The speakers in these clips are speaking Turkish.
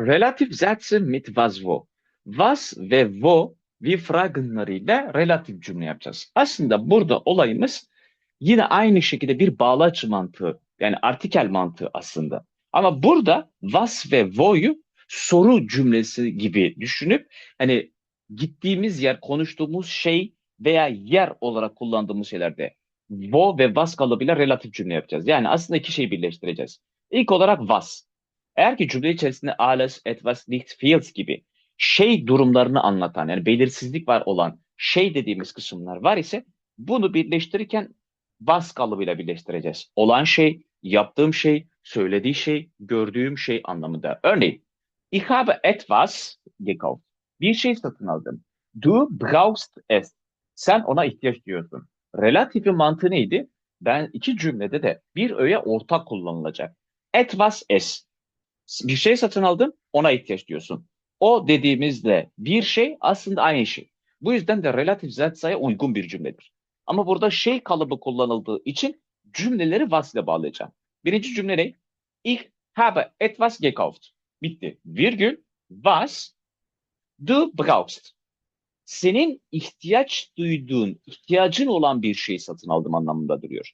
Relativ Sätze mit was wo. Was ve wo wir fragenlarıyla relatif cümle yapacağız. Aslında burada olayımız yine aynı şekilde bir bağlaç mantığı yani artikel mantığı aslında. Ama burada was ve wo'yu soru cümlesi gibi düşünüp hani gittiğimiz yer, konuştuğumuz şey veya yer olarak kullandığımız şeylerde wo ve was kalıbıyla relatif cümle yapacağız. Yani aslında iki şeyi birleştireceğiz. İlk olarak was. Eğer ki cümle içerisinde alles, etwas, nicht, feels gibi şey durumlarını anlatan yani belirsizlik var olan şey dediğimiz kısımlar var ise bunu birleştirirken was kalıbıyla birleştireceğiz. Olan şey, yaptığım şey, söylediği şey, gördüğüm şey anlamında. Örneğin, ich habe etwas gekauft. Bir şey satın aldım. Du brauchst es. Sen ona ihtiyaç duyuyorsun. Relatifi mantığı neydi? Ben iki cümlede de bir öğe ortak kullanılacak. Etwas es. Bir şey satın aldım, ona ihtiyaç diyorsun. O dediğimizde bir şey aslında aynı şey. Bu yüzden de relatif zatsaya uygun bir cümledir. Ama burada şey kalıbı kullanıldığı için cümleleri was ile bağlayacağım. Birinci cümle ne? Ich habe etwas gekauft. Bitti. Virgül was du brauchst. Senin ihtiyaç duyduğun, ihtiyacın olan bir şey satın aldım anlamında duruyor.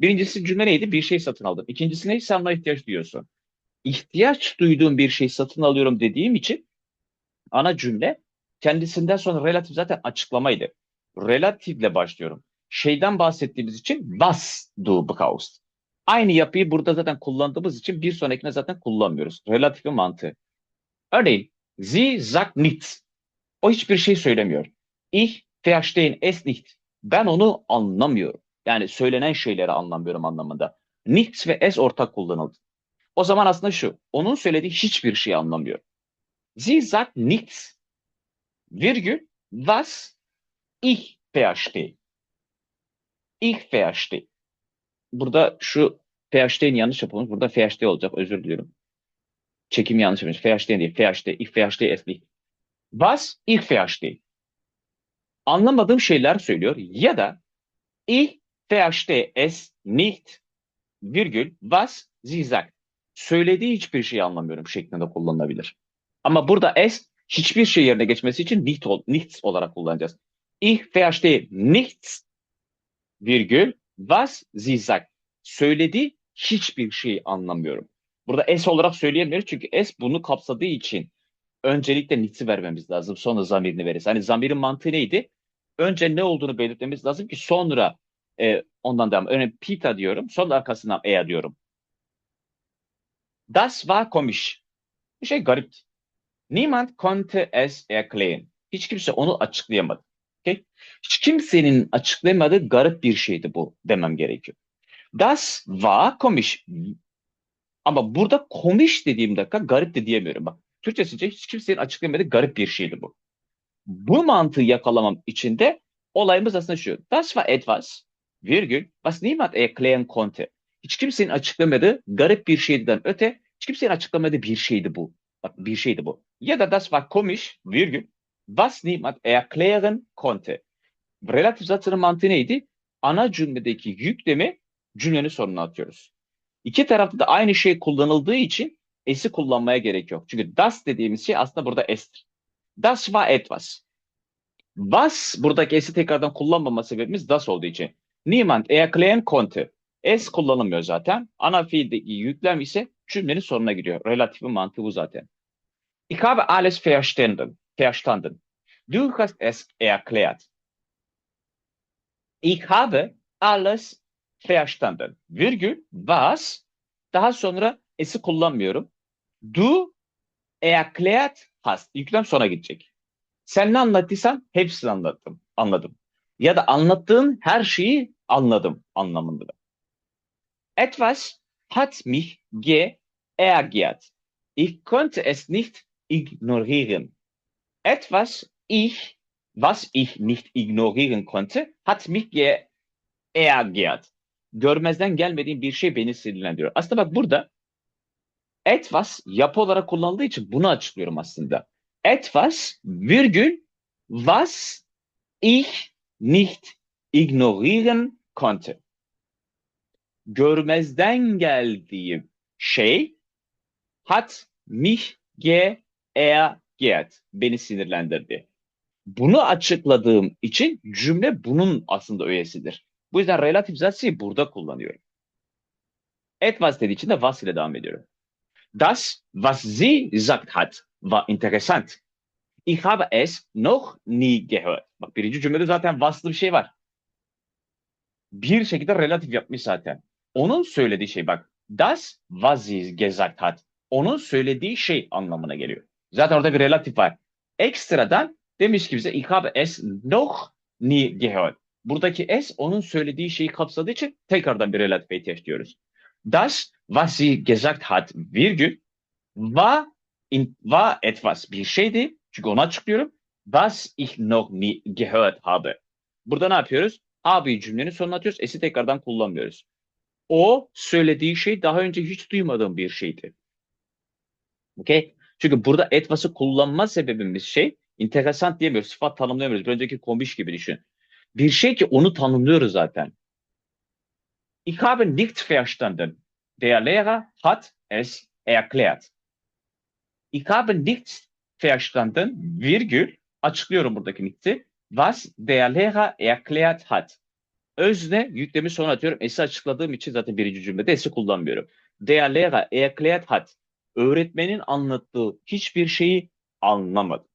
Birincisi cümle neydi? Bir şey satın aldım. İkincisi ne? Sen ona ihtiyaç duyuyorsun. İhtiyaç duyduğum bir şey satın alıyorum dediğim için ana cümle kendisinden sonra relatif zaten açıklamaydı. Relatifle başlıyorum. Şeyden bahsettiğimiz için was du brauchst. Aynı yapıyı burada zaten kullandığımız için bir sonrakine zaten kullanmıyoruz. Relatifi mantığı. Örneğin sie sagt nichts. O hiçbir şey söylemiyor. Ich verstehe es nicht. Ben onu anlamıyorum. Yani söylenen şeyleri anlamıyorum anlamında. Nichts ve es ortak kullanıldı. O zaman aslında şu. Onun söylediği hiçbir şey anlamıyor. Sie sagt nichts. Virgül was ich verstehe. Ich verstehe. Burada şu verstehen yanlış yapılmış. Burada verstehe olacak. Özür diliyorum. Çekim yanlış yapılmış. Verstehen değil. Verstehe. Ich verstehe es nicht. Was ich verstehe. Anlamadığım şeyler söylüyor. Ya da ich verstehe es nicht. Virgül was sie sagt. Söylediği hiçbir şeyi anlamıyorum şeklinde kullanılabilir. Ama burada es hiçbir şey yerine geçmesi için nicht, nichts olarak kullanacağız. Ich verstehe nichts virgül was sie sagt. Söylediği hiçbir şeyi anlamıyorum. Burada es olarak söyleyemiyoruz çünkü es bunu kapsadığı için öncelikle nicht'i vermemiz lazım. Sonra zamirini veririz. Hani zamirin mantığı neydi? Önce ne olduğunu belirtmemiz lazım ki sonra e, ondan devam. Örneğin Pita diyorum. Sonra arkasından ea diyorum. Das war komisch. Bir şey garip. Niemand konnte es erklären. Hiç kimse onu açıklayamadı. Okay? Hiç kimsenin açıklayamadığı garip bir şeydi bu demem gerekiyor. Das war komisch. Ama burada komisch dediğim dakika garip de diyemiyorum. Bak Türkçesince hiç kimsenin açıklayamadığı garip bir şeydi bu. Bu mantığı yakalamam için de olayımız aslında şu. Das war etwas, virgül, was niemand erklären konnte. Hiç kimsenin açıklamadığı garip bir şeyden öte, hiç kimsenin açıklamadığı bir şeydi bu. Bak bir şeydi bu. Ya da das war komisch, virgül, was niemand erklären konnte. Relatif zatının mantığı neydi? Ana cümledeki yüklemi cümlenin sonuna atıyoruz. İki tarafta da aynı şey kullanıldığı için es'i kullanmaya gerek yok. Çünkü das dediğimiz şey aslında burada es'tir. Das war etwas. Was buradaki es'i tekrardan kullanmama sebebimiz das olduğu için. Niemand erklären konnte. Es kullanılmıyor zaten. Ana fiildeki yüklem ise cümlenin sonuna gidiyor. Relatifi mantığı bu zaten. Ich habe alles verstanden. Verstanden. Du hast es erklärt. Ich habe alles verstanden. Virgül, was, daha sonra es'i kullanmıyorum. Du erklärt hast. Yüklem sona gidecek. Sen ne anlattıysan hepsini anlattım. Anladım. Ya da anlattığın her şeyi anladım anlamında. Etwas hat mich geärgert. Ich konnte es nicht ignorieren. Etwas ich, was ich nicht ignorieren konnte, hat mich geärgert. Görmezden gelmediğim bir şey beni sinirlendiriyor. Aslında bak burada etwas yapı olarak kullanıldığı için bunu açıklıyorum aslında. Etwas virgül was ich nicht ignorieren konnte. Görmezden geldiğim şey hat mich G, er, geht. Beni sinirlendirdi. Bunu açıkladığım için cümle bunun aslında öğesidir. Bu yüzden relatif zatsıyı burada kullanıyorum. Etwas dediği için de was ile devam ediyorum. Das, was sie gesagt hat, war interessant. Ich habe es noch nie gehört. Bak birinci cümlede zaten was'lı bir şey var. Bir şekilde relatif yapmış zaten. Onun söylediği şey bak. Das, was sie gesagt hat. Onun söylediği şey anlamına geliyor. Zaten orada bir relatif var. Ekstradan demiş ki bize ich habe es noch nie gehört. Buradaki es onun söylediği şeyi kapsadığı için tekrardan bir relatife ihtiyaç diyoruz. Das, was sie gesagt hat, virgül, war, in, war etwas bir şeydi. Çünkü onu açıklıyorum. Was ich noch nie gehört habe. Burada ne yapıyoruz? Habe'yi cümlenin sonuna atıyoruz. Es'i tekrardan kullanmıyoruz. O söylediği şey daha önce hiç duymadığım bir şeydi. Okay? Çünkü burada etwas'ı kullanma sebebimiz şey, interesant diyemiyoruz, sıfat tanımlayamıyoruz. Bir önceki komiş gibi düşün. Bir şey ki onu tanımlıyoruz zaten. Ich habe nicht verstanden. Der Lehrer hat es erklärt. Ich habe nicht verstanden, virgül, açıklıyorum buradaki nicht'i, was der Lehrer erklärt hat. Özne yüklemi sona atıyorum. Es'i açıkladığım için zaten birinci cümlede Es'i kullanmıyorum. Der Lehrer erklärt hat. Öğretmenin anlattığı hiçbir şeyi anlamadım.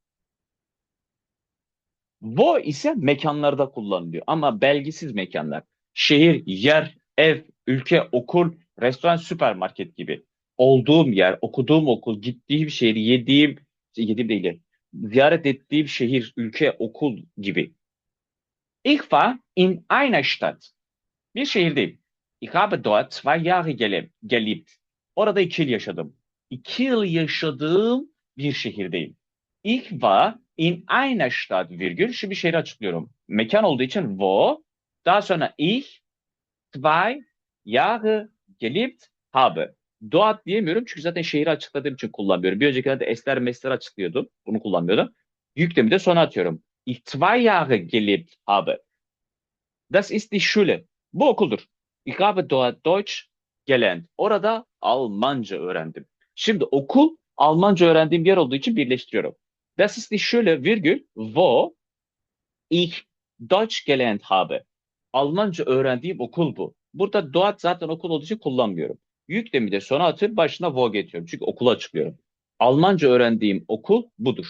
Wo ise mekanlarda kullanılıyor ama belgisiz mekanlar. Şehir, yer, ev, ülke, okul, restoran, süpermarket gibi. Olduğum yer, okuduğum okul, gittiğim şehir, yediğim, yediğim değil, ziyaret ettiğim şehir, ülke, okul gibi. Ich war in einer Stadt. Bir şehirdeyim. Ich habe dort zwei Jahre gele- gelebt. Orada iki yıl yaşadım. İki yıl yaşadığım bir şehirdeyim. Ich war in einer Stadt, virgül. Şimdi şehri açıklıyorum. Mekan olduğu için wo. Daha sonra ich zwei Jahre gelebt habe. Dort diyemiyorum çünkü zaten şehri açıkladığım için kullanmıyorum. Bir öncekilerde esler mesler açıklıyordum. Bunu kullanmıyordum. Yüklemi de sona atıyorum. Ich zwei Jahre gelebt habe. Das ist die Schule. Bu okuldur. Ich habe dort Deutsch gelernt. Orada Almanca öğrendim. Şimdi okul Almanca öğrendiğim yer olduğu için birleştiriyorum. Das ist die Schule, virgül, wo ich Deutsch gelernt habe. Almanca öğrendiğim okul bu. Burada dort zaten okul olduğu için kullanmıyorum. Yüklemi de sona atıp başına wo getiriyorum. Çünkü okulu açıklıyorum. Almanca öğrendiğim okul budur.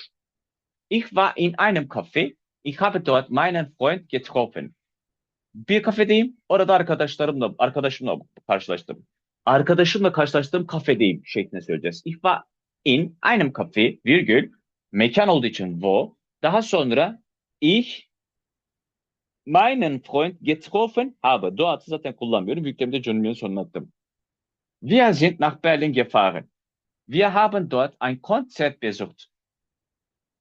Ich war in einem Café. Ich habe dort meinen Freund getroffen. Bir kafedeyim. Orada arkadaşlarımla, arkadaşımla karşılaştım. Arkadaşımla karşılaştığım kafedeyim şeklinde söyleyeceğiz. Ich war in einem Café, virgül, mekan olduğu için wo. Daha sonra ich meinen Freund getroffen habe. Dort'ı zaten kullanmıyorum. Yüklemde cümlenin sonuna attım. Wir sind nach Berlin gefahren. Wir haben dort ein Konzert besucht.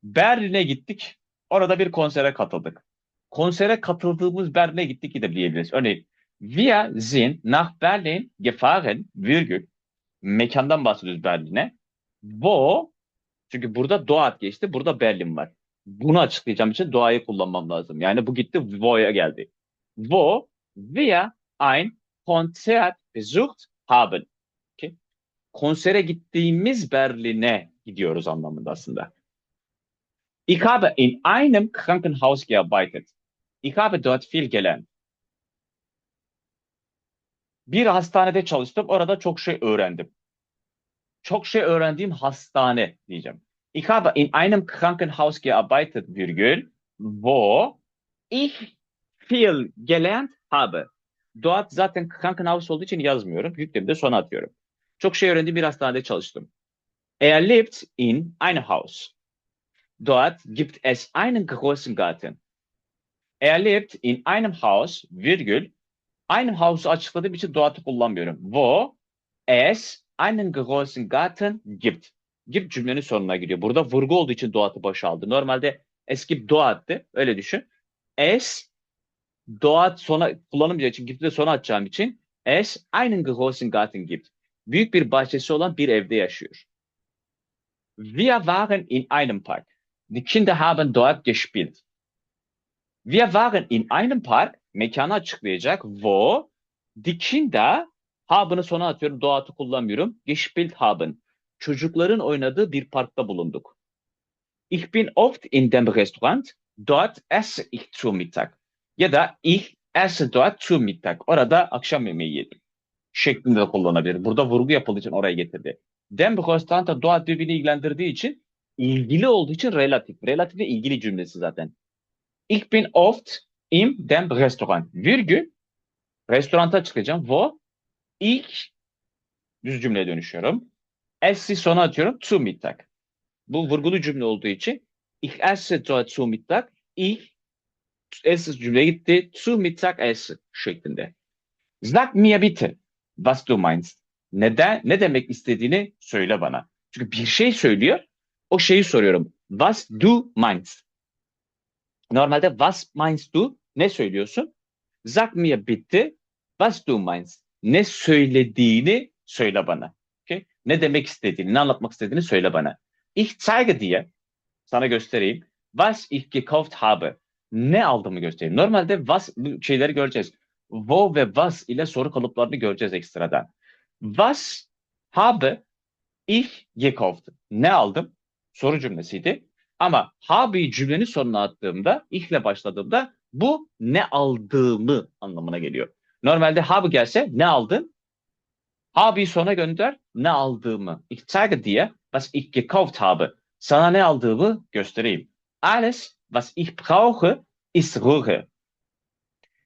Berlin'e gittik. Orada bir konsere katıldık. Konsere katıldığımız Berlin'e gittik gidebiliriz. Örneğin Wir sind nach Berlin gefahren, virgül. Mekandan bahsediyoruz Berlin'e. Wo, çünkü burada Doğat geçti, burada Berlin var. Bunu açıklayacağım için doğayı kullanmam lazım. Yani bu gitti, wo'ya geldi. Wo wir ein Konzert besucht haben. Okay. Konsere gittiğimiz Berlin'e gidiyoruz anlamında aslında. Ich habe in einem Krankenhaus gearbeitet. Ich habe dort viel gelernt. Bir hastanede çalıştım. Orada çok şey öğrendim. Çok şey öğrendiğim hastane diyeceğim. Ich habe in einem Krankenhaus gearbeitet, virgül, wo ich viel gelernt habe. Dort zaten Krankenhaus olduğu için yazmıyorum. Yüklemi de sona atıyorum. Çok şey öğrendiğim bir hastanede çalıştım. Er lebt in einem Haus. Dort gibt es einen großen Garten. Er lebt in einem Haus, virgül, einem Haus'u açıkladığım için Dort kullanmıyorum. Wo es einen großen Garten gibt. Gibt cümlenin sonuna gidiyor. Burada vurgu olduğu için Dort'u başa aldı. Normalde es gibt Dort'tı. Öyle düşün. Es Dort sona kullanılmayacağı için gipt'i de sona atacağım için es einen großen Garten gibt. Büyük bir bahçesi olan bir evde yaşıyor. Wir waren in einem Park. Die Kinder haben dort gespielt. Wir waren in einem Park. Mekanı açıklayacak. Wo die Kinder haben'ı sona atıyorum. Doğatı kullanmıyorum. Gespielt haben. çocukların oynadığı bir parkta bulunduk. Ich bin oft in dem Restaurant, dort esse ich zu Mittag. Ya da ich esse dort zu Mittag. Orada akşam yemeği yedim. Şeklinde de kullanabilir. Burada vurgu yapıldığı için oraya getirdi. Dem Restaurant'a dort birbirini ilgilendirdiği için ilgili olduğu için relatif. Relatif de ilgili cümlesi zaten. Ich bin oft im dem Restaurant. Virgül restoranta çıkacağım. Wo ich düz cümleye dönüşüyorum. Es'i sona atıyorum. Zu Mittag. Bu vurgulu cümle olduğu için ich esse zu Mittag. Ich esse cümle gitti. Zu Mittag esse şeklinde. Sag mir bitte, was du meinst. Neden, ne demek istediğini söyle bana. Çünkü bir şey söylüyor. O şeyi soruyorum. Was du meinst. Normalde was meinst du? Ne söylüyorsun? Sag mir bitte, was du meinst. Ne söylediğini söyle bana. Okay? Ne demek istediğini, ne anlatmak istediğini söyle bana. Ich zeige dir, sana göstereyim. Was ich gekauft habe. Ne aldığımı göstereyim. Normalde was şeyleri göreceğiz. Wo ve was ile soru kalıplarını göreceğiz ekstradan. Was habe ich gekauft. Ne aldım? Soru cümlesiydi. Ama habe'yi cümlenin sonuna attığımda, ich ile başladığımda bu ne aldığımı anlamına geliyor. Normalde habe gelse ne aldın? Habe'yi sona gönder, ne aldığımı. Ich zeige dir, was ich gekauft habe. Sana ne aldığımı göstereyim. Alles, was ich brauche, ist Ruhe.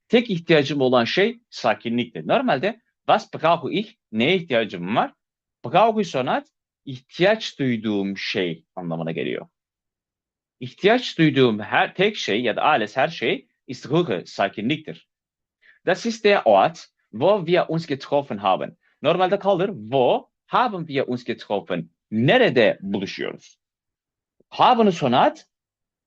Tek ihtiyacım olan şey sakinliktir. Normalde was brauche ich? Neye ihtiyacım var? Brauche sonat ihtiyaç duyduğum şey anlamına geliyor. İhtiyaç duyduğum her tek şey ya da alles her şey ist Ruhe, sakinliktir. Das ist der Ort, wo wir uns getroffen haben. Normalde kalır wo haben wir uns getroffen? Nerede buluşuyoruz? Haben'ı sonat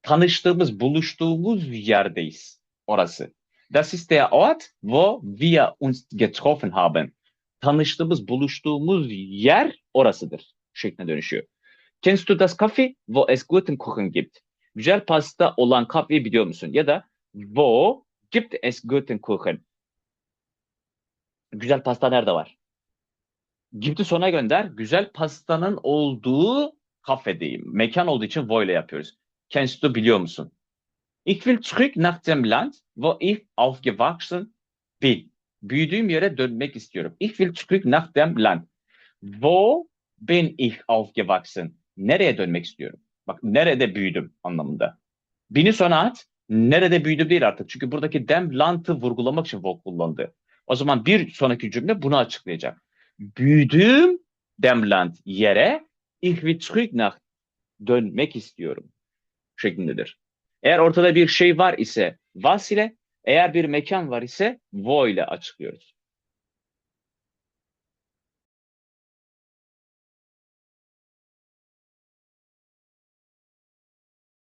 tanıştığımız, buluştuğumuz yerdeyiz. Orası. Das ist der Ort, wo wir uns getroffen haben. Tanıştığımız, buluştuğumuz yer orasıdır. Şeklinde dönüşüyor. Kennst du das Kaffee, wo es guten Kuchen gibt? Güzel pasta olan kafeyi biliyor musun? Ya da wo gibt es guten Kuchen? Güzel pasta nerede var? Gibt'i sona gönder. Güzel pastanın olduğu kafedeyim. Mekan olduğu için wo ile yapıyoruz. Kennst du biliyor musun? Ich will zurück nach dem Land, wo ich aufgewachsen bin. Büyüdüğüm yere dönmek istiyorum. Ich will zurück nach dem Land. Wo bin ich aufgewachsen? Nereye dönmek istiyorum? Bak nerede büyüdüm anlamında. Bini sona at. Nerede büyüdüm değil artık. Çünkü buradaki dem land'ı vurgulamak için wo kullandı. O zaman bir sonraki cümle bunu açıklayacak. Büyüdüğüm dem land yere ich will zurück nach dönmek istiyorum şeklindedir. Eğer ortada bir şey var ise was ile, eğer bir mekan var ise wo ile açıklıyoruz.